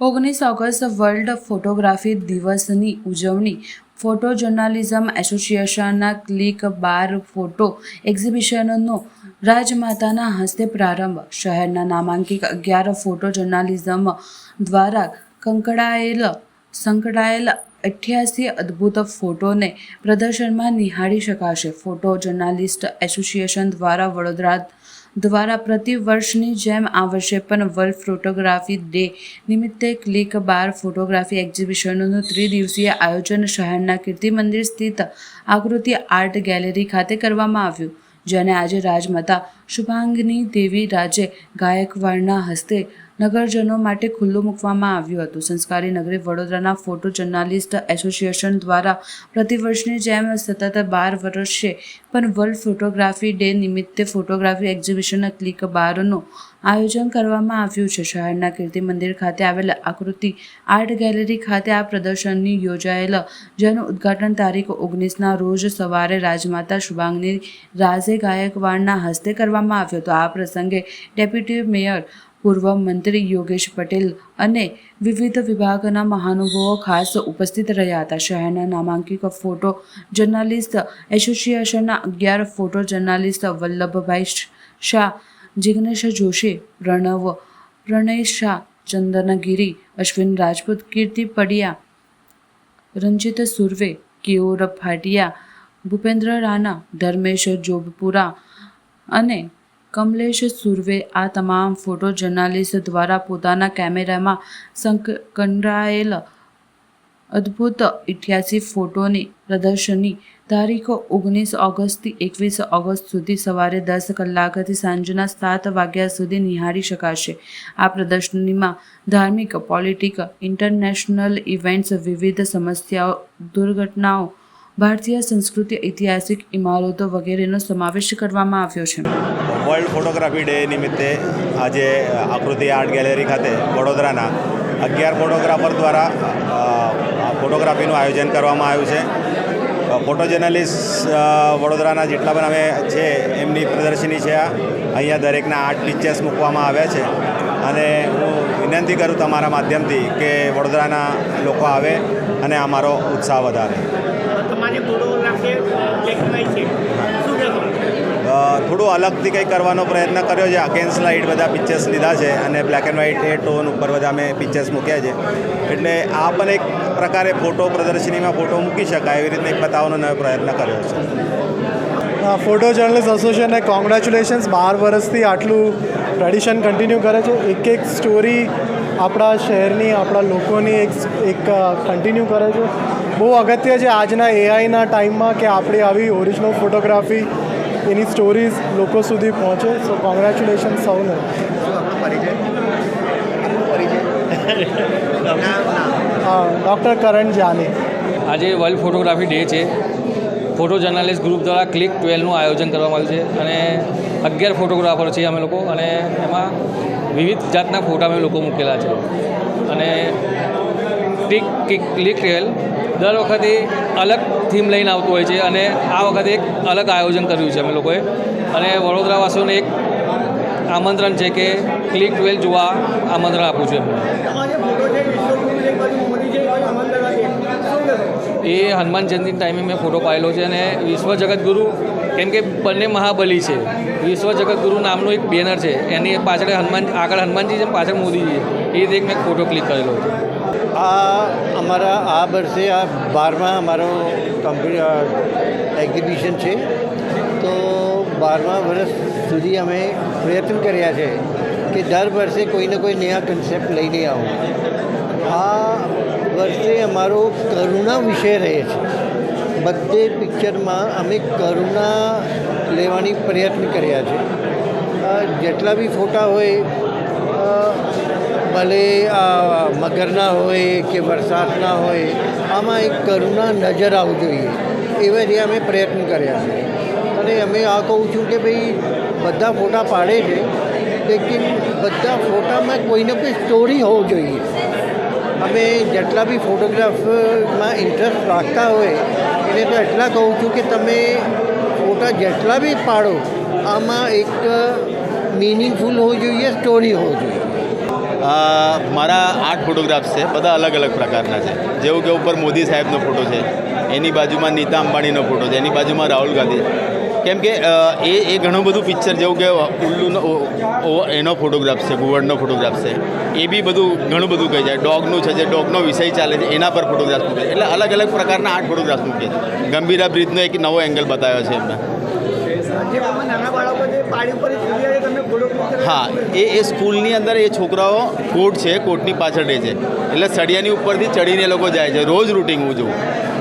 ઓગણીસ August world photography દિવસની ઉજવણી. ફોટો જર્નાલિઝમ એસોસિએશનના ક્લિક બાર ફોટો એક્ઝિબિશનનો રાજમાતાના હસ્તે પ્રારંભ. શહેરના નામાંકિત અગિયાર ફોટો જર્નાલિઝમ દ્વારા કંકળાયેલ, સંકળાયેલ અઠ્યાસી અદ્ભુત ફોટોને પ્રદર્શનમાં નિહાળી શકાશે. ફોટો જર્નાલિસ્ટ એસોસિએશન દ્વારા વડોદરા દ્વારા પ્રતિ વર્ષની જેમ આ વર્ષે પણ વર્લ્ડ ફોટોગ્રાફી ડે નિમિત્તે ક્લિક બાર ફોટોગ્રાફી એક્ઝિબિશનનું ત્રિદિવસીય આયોજન શહેરના કીર્તિ મંદિર સ્થિત આકૃતિ આર્ટ ગેલેરી ખાતે કરવામાં આવ્યું, જેને આજે રાજમાતા શુભાંગની દેવી રાજે ગાયકવાડના હસ્તે નગરજનો માટે ખુલ્લું મૂકવામાં આવ્યું હતું. સંસ્કારી નગરી વડોદરાના ફોટો જર્નાલિસ્ટ એસોસિએશન દ્વારા પ્રતિવર્ષની જેમ સતત બાર વર્ષે પણ વર્લ્ડ ફોટોગ્રાફી ડે નિમિત્તે ફોટોગ્રાફી એક્ઝિબિશન ક્લિક બારનું આયોજન કરવામાં આવ્યું છે. શહેરના કીર્તિ મંદિર ખાતે આવેલ આકૃતિ આર્ટ ગેલેરી ખાતે આ પ્રદર્શનની યોજાયેલ જેનું ઉદ્ઘાટન તારીખ ઓગણીસના રોજ સવારે રાજમાતા શુભાંગની રાજે ગાયકવાડના હસ્તે કરવામાં આવ્યો હતો. આ પ્રસંગે ડેપ્યુટી મેયર પૂર્વ મંત્રી યોગેશ પટેલ અને વિવિધ વિભાગના મહાનુભાવો ખાસ ઉપસ્થિત રહ્યા હતા. શહેરના નામાંકિત ફોટો જર્નાલિસ્ટ એસોસિએશનના અગિયાર ફોટો જર્નાલિસ્ટ વલ્લભભાઈ શાહ, જિગ્નેશ જોશી, પ્રણવ, પ્રણય શાહ, ચંદનગીરી, અશ્વિન રાજપૂત, કીર્તિ પડિયા, રંજિત સુરવે કેઓર ભાટિયા, ભૂપેન્દ્ર રાણા, ધર્મેશ જોબપુરા અને કમલેશ સુર્વે આ તમામ ફોટો જર્નાલિસ્ટ દ્વારા પોતાના કેમેરામાં સંકળાયેલ અદ્ભુત ઇઠ્યાસી ફોટોની પ્રદર્શની તારીખો ઓગણીસ ઓગસ્ટથી એકવીસ ઓગસ્ટ સુધી સવારે દસ કલાકથી સાંજના સાત વાગ્યા સુધી નિહાળી શકાશે. આ પ્રદર્શનીમાં ધાર્મિક, પોલિટિક, ઇન્ટરનેશનલ ઇવેન્ટ્સ, વિવિધ સમસ્યાઓ, દુર્ઘટનાઓ, ભારતીય સંસ્કૃતિ, ઐતિહાસિક ઇમારતો વગેરેનો સમાવેશ કરવામાં આવ્યો છે. વર્લ્ડ ફોટોગ્રાફી ડે નિમિત્તે આજે આકૃતિ આર્ટ ગેલેરી ખાતે વડોદરાના અગિયાર ફોટોગ્રાફર દ્વારા ફોટોગ્રાફીનું આયોજન કરવામાં આવ્યું છે. ફોટો જર્નલિસ્ટ વડોદરાના જેટલા પણ અમે છે, એમની પ્રદર્શની છે આ. અહીંયા દરેકના આર્ટ પિક્ચર્સ મૂકવામાં આવ્યા છે. અને હું વિનંતી કરું તમારા માધ્યમથી કે વડોદરાના લોકો આવે અને અમારો ઉત્સાહ વધારે તમારી ફોટોગ્રાફી બ્લેક એન્ડ વ્હાઇટ છે શું કહેશો અ, થોડું અલગથી કંઈક કરવાનો પ્રયત્ન કર્યો છે. અગેન્સ્ટ લાઇટ બધા પિક્ચર્સ લીધા છે અને બ્લેક એન્ડ વ્હાઇટ એ ટોન ઉપર બધા અમે પિક્ચર્સ મૂક્યા છે. એટલે આ પણ એક પ્રકારે ફોટો પ્રદર્શનીમાં ફોટો મૂકી શકાય એવી રીતે બતાવવાનો નવો પ્રયત્ન કર્યો છે. ફોટો જર્નલિસ્ટ એસોસિએશનને કોંગ્રેચ્યુલેશન્સ બાર વર્ષથી આટલું ટ્રેડિશન કન્ટિન્યુ કરે છે. એક એક સ્ટોરી આપણા શહેરની, આપણા લોકોની એક એક કન્ટિન્યુ કરે છે. બહુ અગત્ય છે આજના એઆઈના ટાઈમમાં કે આપણી આવી ઓરિજિનલ ફોટોગ્રાફી એની સ્ટોરીઝ લોકો સુધી પહોંચે સો કોંગ્રેચ્યુલેશન સૌને. ડૉક્ટર કરણ જાની. આજે વર્લ્ડ ફોટોગ્રાફી ડે છે. ફોટો જર્નાલિસ્ટ ગ્રુપ દ્વારા ક્લિક ટ્વેલ્વનું આયોજન કરવામાં આવ્યું છે અને અગિયાર ફોટોગ્રાફર છીએ અમે લોકો અને એમાં વિવિધ જાતના ફોટા અમે લોકો મૂકેલા છે. અને ક્લિક ક્લિક ટ્વેલ દર વખતે અલગ થીમ લઈને આવતું હોય છે અને આ વખતે એક અલગ આયોજન કર્યું છે અમે લોકોએ. અને વડોદરાવાસીઓને એક આમંત્રણ છે કે ક્લિક ટ્વેલ જોવા આમંત્રણ આપું છું એ હનુમાન જયંતિ ટાઈમે મેં ફોટો પાડેલો છે અને વિશ્વ જગતગુરુ કેમ કે બંને મહાબલી છે. વિશ્વ જગતગુરુ નામનું એક બેનર છે. એની પાછળ હનુમાન આગળ હનુમાનજી છે પાછળ મોદીજી છે. એ રીતે એક મેં ફોટો ક્લિક કરેલો છે. આ અમારા આ વર્ષે આ બારમા અમારો એક્ઝિબિશન છે. તો બારમા વર્ષ સુધી અમે પ્રયત્ન કર્યા છે કે દર વર્ષે કોઈને કોઈ નયા કન્સેપ્ટ લઈને આવું. આ વર્ષે અમારો કરુણા વિષય રહે છે. બધે પિક્ચરમાં અમે કરુણા લેવાની પ્રયત્ન કર્યા છે. જેટલા બી ફોટા હોય ભલે આ મગરના હોય કે વરસાદના હોય, આમાં એક કરુણા નજર આવવી જોઈએ. એવા રીતે અમે પ્રયત્ન કર્યા છે. અને અમે આ કહું છું કે ભાઈ, બધા ફોટા પાડે છે, લેકિન બધા ફોટામાં કોઈને કોઈ સ્ટોરી હોવી જોઈએ. અમે જેટલા બી ફોટોગ્રાફમાં ઇન્ટરેસ્ટ રાખતા હોય, એને તો એટલા કહું છું કે તમે ફોટા જેટલા બી પાડો, આમાં એક મિનિંગફુલ હોવું જોઈએ સ્ટોરી હોવી જોઈએ. મારા આઠ ફોટોગ્રાફ્સ છે, બધા અલગ અલગ પ્રકારના છે. જેવું કે ઉપર મોદી સાહેબનો ફોટો છે, એની બાજુમાં નીતા અંબાણીનો ફોટો છે, એની બાજુમાં રાહુલ ગાંધી કેમ કે એ એ ઘણું બધું પિક્ચર જેવું કે ઉલ્લુનો એનો ફોટોગ્રાફ છે ઘુવડનો ફોટોગ્રાફ છે, એ બી બધું ઘણું બધું કહી જાય. ડોગનું છે જે, ડોગનો વિષય ચાલે છે, એના પર ફોટોગ્રાફ મૂકે એટલે અલગ અલગ પ્રકારના આઠ ફોટોગ્રાફ મૂકે છે. ગંભીરા બ્રિજનો એક નવો એંગલ બતાવ્યો છે એમને. હા, એ એ સ્કૂલની અંદર એ છોકરાઓ કોર્ટ છે કોર્ટની પાછળ રહે છે. એટલે સળિયાની ઉપરથી ચડીને લોકો જાય છે. રોજ રૂટિંગ હું જોઉં.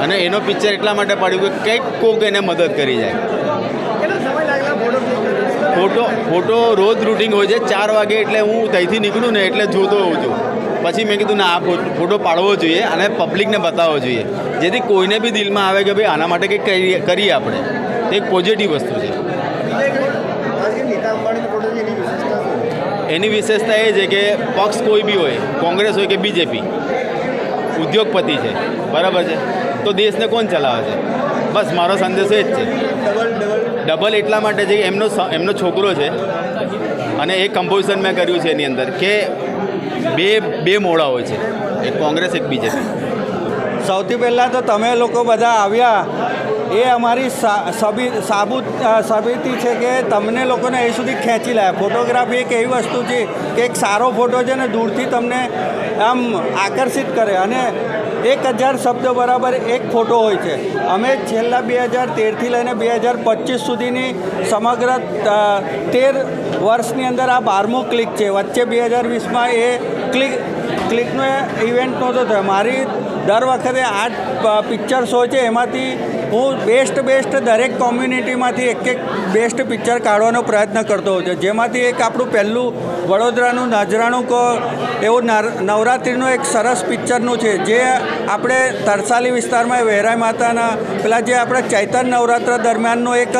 અને એનો પિક્ચર એટલા માટે પાડ્યું કે કંઈક કોક એને મદદ કરી જાય. ફોટો ફોટો રોજ રૂટિંગ હોય છે. ચાર વાગે એટલે હું ત્યાંથી નીકળું ને એટલે જોતો હોઉં છું. પછી મેં કીધું, ના, આ ફોટો પાડવો જોઈએ અને પબ્લિકને બતાવવો જોઈએ. જેથી કોઈને બી દિલમાં આવે કે ભાઈ આના માટે કંઈક કરીએ આપણે. એક પોઝિટિવ વસ્તુ છે નીતા અંબાણીનો ફોટો છે એની વિશેષતા એ છે કે પક્ષ કોઈ બી હોય, કોંગ્રેસ હોય કે બીજેપી ઉદ્યોગપતિ છે, બરાબર છે? તો દેશને કોણ ચલાવે છે? બસ મારો સંદેશો એ જ છે. ડબલ એટલા માટે છે કે એમનો એમનો છોકરો છે અને એ કમ્પોઝિશન મેં કર્યું છે એની અંદર કે બે બે મોડા હોય છે, એક કોંગ્રેસ, એક બીજેપી સૌથી પહેલાં તો તમે લોકો બધા આવ્યા એ અમારી સાબુત સાબિતી છે કે તમને લોકોને અહીં સુધી ખેંચી લાયા. ફોટોગ્રાફી એક એવી વસ્તુ છે કે એક સારો ફોટો છે ને દૂરથી તમને આમ આકર્ષિત કરે. અને એક હજાર શબ્દ બરાબર એક ફોટો હોય છે. અમે છેલ્લા બે હજાર તેરથી લઈને બે હજાર પચીસ સુધીની સમગ્ર તેર વર્ષની અંદર આ બારમું ક્લિક છે. વચ્ચે બે હજાર વીસમાં એ ક્લિક ક્લિકનો ઇવેન્ટ નહોતો થયો. મારી દર વખતે આઠ પિક્ચર્સ હોય છે. એમાંથી હું બેસ્ટ બેસ્ટ દરેક કોમ્યુનિટીમાંથી એક એક બેસ્ટ પિક્ચર કાઢવાનો પ્રયત્ન કરતો છું. જેમાંથી એક આપણું પહેલું વડોદરાનું નાજરાણું કહો એવું નવરાત્રિનું એક સરસ પિક્ચરનું છે. જે આપણે તરસાલી વિસ્તારમાં વેરાય માતાના, પેલા જે આપણે ચૈતન નવરાત્ર દરમિયાનનો એક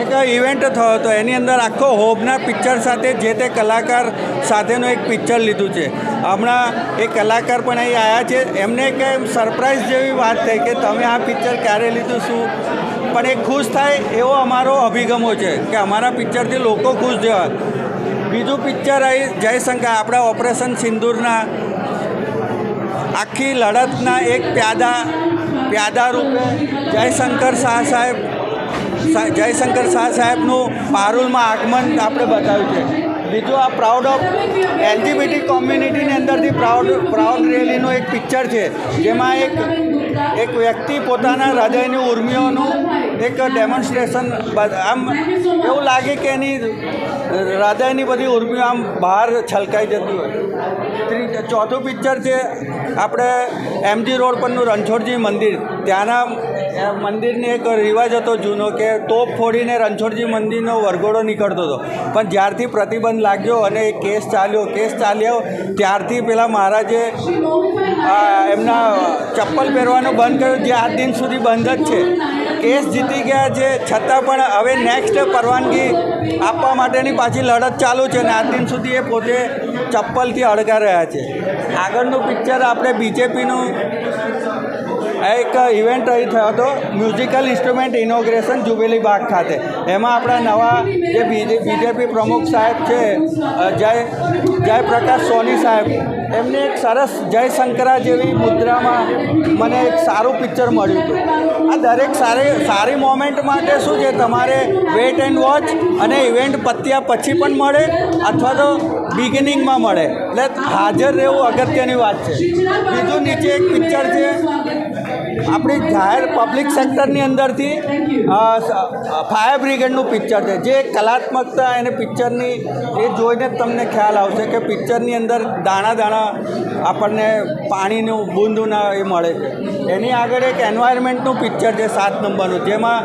એક ઇવેન્ટ થયો હતો. એની અંદર આખો હોબના પિક્ચર સાથે જે તે કલાકાર સાથેનું એક પિક્ચર લીધું છે. હમણાં એ કલાકાર પણ અહીં આવ્યા છે. એમને કંઈ સરપ્રાઇઝ જેવી વાત થઈ કે તમે આ પિક્ચર ક્યારે લીધું, શું? પણ એ ખુશ થાય એવો અમારો અભિગમો છે કે અમારા પિક્ચરથી લોકો ખુશ થયા બીજું પિક્ચર અહીં જયશંકર, આપણા ઓપરેશન સિંદૂરના આખી લડતના એક પ્યાદા પ્યાદા રૂપે જયશંકર શાહ સાહેબ, જયશંકર શાહ સાહેબનું પારુલમાં આગમન આપણે બતાવ્યું છે. બીજું આ પ્રાઉડ ઓફ એલજીબીટી કોમ્યુનિટીની અંદરથી પ્રાઉડ પ્રાઉડ રેલીનું એક પિક્ચર છે. જેમાં એક એક વ્યક્તિ પોતાના હૃદયની ઉર્મિઓનું એક ડેમોન્સ્ટ્રેશન આમ એવું લાગે કે એની હૃદયની બધી ઉર્મિઓ આમ બહાર છલકાઈ જતી હોય. ચોથું પિક્ચર છે આપણે એમજી રોડ પરનું રણછોડજી મંદિર. ત્યાંના મંદિરની એક રિવાજ હતો જૂનો કે તોપ ફોડીને રણછોડજી મંદિરનો વરઘોડો નીકળતો હતો. પણ જ્યારથી પ્રતિબંધ લાગ્યો અને એ કેસ ચાલ્યો કેસ ચાલ્યો, ત્યારથી પેલા મહારાજે એમના ચપ્પલ પહેરવાનું બંધ કર્યું. જે આજ દિન સુધી બંધ જ છે. કેસ જીતી ગયા છે, છતાં પણ હવે નેક્સ્ટ પરવાનગી આપવા માટેની પાછી લડત ચાલુ છે અને આ દિન સુધી એ પોતે ચપ્પલથી અડગા રહ્યા છે. આગળનું પિક્ચર આપણે બીજેપીનું આ એક ઇવેન્ટ અહીં થયો હતો musical instrument inauguration Jubilee Bagh ખાતે. એમાં આપણા નવા જે બીજેપી પ્રમુખ સાહેબ છે જય, જયપ્રકાશ સોની સાહેબ, એમને એક સરસ જયશંકરા જેવી મુદ્રામાં મને એક સારું પિક્ચર મળ્યું હતું. આ દરેક સારી સારી મોમેન્ટ માટે શું છે, તમારે વેટ એન્ડ વોચ અને ઇવેન્ટ પત્યા પછી પણ મળે અથવા તો બિગિનિંગમાં મળે. એટલે હાજર રહેવું અગત્યની વાત છે. બીજું નીચે એક પિક્ચર છે. આપણી જાહેર પબ્લિક સેક્ટરની અંદરથી ફાયર બ્રિગેડનું પિક્ચર છે. જે કલાત્મકતા એને પિક્ચરની એ જોઈને તમને ખ્યાલ આવશે કે પિક્ચરની અંદર દાણા દાણા આપણને પાણીનું, બૂંદના એ મળે છે. એની આગળ એક એન્વાયરમેન્ટનું પિક્ચર છે, સાત નંબરનું, જેમાં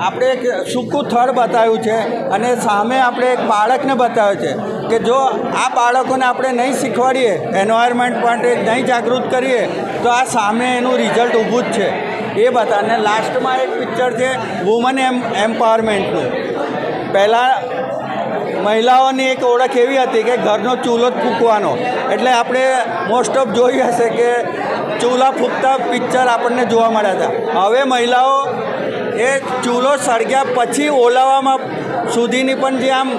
આપણે એક સૂકું થળ બતાવ્યું છે અને સામે આપણે એક બાળકને બતાવ્યો છે કે જો આ બાળકોને આપણે નહીં શીખવાડીએ એન્વાયરમેન્ટ માટે નહીં જાગૃત કરીએ તો આ સામે એનું રિઝલ્ટ ઊભું જ છે. એ બતાને લાસ્ટમાં એક પિક્ચર છે વુમન એમ એમ્પાવરમેન્ટનું પહેલાં મહિલાઓની એક ઓળખ એવી હતી કે ઘરનો ચૂલો જ ફૂંકવાનો. એટલે આપણે મોસ્ટ ઓફ જોઈ હશે કે ચૂલા ફૂંકતા પિક્ચર આપણને જોવા મળ્યા હતા. હવે મહિલાઓ એ ચૂલો સળગ્યા પછી ઓલાવામાં સુધીની પણ જે આમ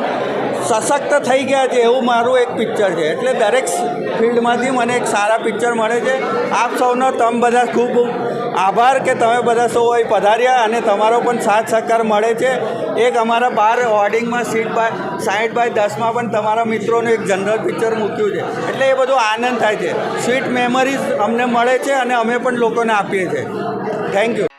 સશક્ત થઈ ગયા છે એવું મારું એક પિક્ચર છે. એટલે દરેક ફિલ્ડમાંથી મને એક સારા પિક્ચર મળે છે. આપ સૌનો તમે બધા ખૂબ આભાર કે તમે બધા સૌ અહીં પધાર્યા અને તમારો પણ સાથ સહકાર મળે છે. એક અમારા બાર હોર્ડિંગમાં સીટ બાય સાઠ બાય દસમાં પણ તમારા મિત્રોનું એક જનરલ પિક્ચર મૂક્યું છે. એટલે એ બધો આનંદ થાય છે. સ્વીટ મેમરીઝ અમને મળે છે અને અમે પણ લોકોને આપીએ છીએ. Thank you